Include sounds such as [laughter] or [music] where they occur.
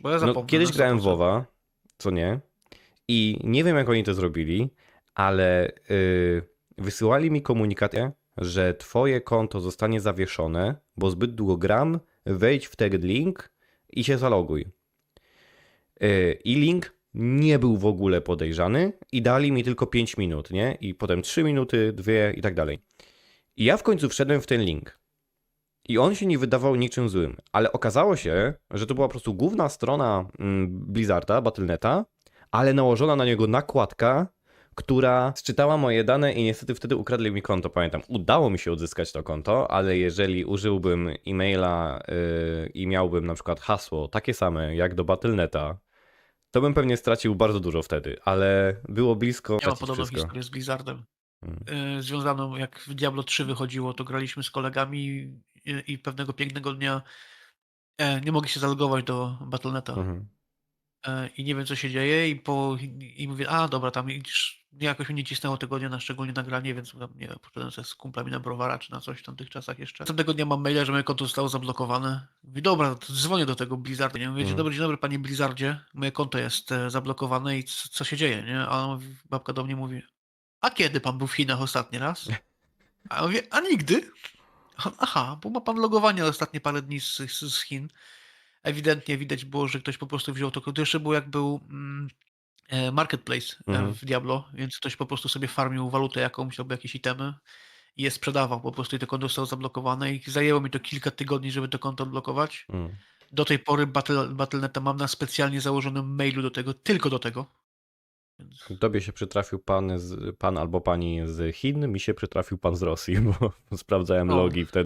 Bo ja No, kiedyś na grałem w 100%. WoWa, co nie? I nie wiem, jak oni to zrobili, ale yy, wysyłali mi komunikatę, że twoje konto zostanie zawieszone, bo zbyt długo gram, wejdź w ten link i się zaloguj. Yy, I link nie był w ogóle podejrzany i dali mi tylko 5 minut, nie? I potem 3 minuty, 2 i tak dalej. I ja w końcu wszedłem w ten link. I on się nie wydawał niczym złym, ale okazało się, że to była po prostu główna strona mm, Blizzarda, Battle.neta, ale nałożona na niego nakładka, która sczytała moje dane i niestety wtedy ukradli mi konto, pamiętam. Udało mi się odzyskać to konto, ale jeżeli użyłbym e-maila yy, i miałbym na przykład hasło takie same jak do Battle.neta, to bym pewnie stracił bardzo dużo wtedy, ale było blisko Ja mam podobną wszystko. historię z Blizzardem. Mm. Yy, związaną, jak w Diablo 3 wychodziło, to graliśmy z kolegami i, i pewnego pięknego dnia e, nie mogli się zalogować do Battle.neta. Mhm. E, I nie wiem, co się dzieje, i, po, i mówię, a dobra, tam jakoś mnie nie cisnęło tego dnia na szczególnie nagranie, więc nie wiem, poszedłem sobie z kumplami na browara, czy na coś w tamtych czasach jeszcze. Następnego dnia mam maila, że moje konto zostało zablokowane. Mówię, dobra, dzwonię do tego Blizzarda, nie? Mówię, dzień Mhm. dobry, dzień dobry, panie Blizzardzie, moje konto jest e, zablokowane i co, co się dzieje, nie? A mówi- babka do mnie mówi, a kiedy pan był w Chinach ostatni raz? A ja mówię, a nigdy? Aha, bo ma pan logowanie ostatnie parę dni z, z, z Chin. Ewidentnie widać było, że ktoś po prostu wziął to. To jeszcze było jak był mm, e, marketplace e, Mhm. w Diablo, więc ktoś po prostu sobie farmił walutę jakąś albo jakieś itemy i je sprzedawał po prostu i to konto zostało zablokowane i zajęło mi to kilka tygodni, żeby to konto odblokować. Mm. Do tej pory Battle, Battle.neta mam na specjalnie założonym mailu do tego, tylko do tego. Tobie się przytrafił pan, z, pan albo pani z Chin, mi się przytrafił pan z Rosji, [laughs] bo sprawdzałem O. logi wtedy.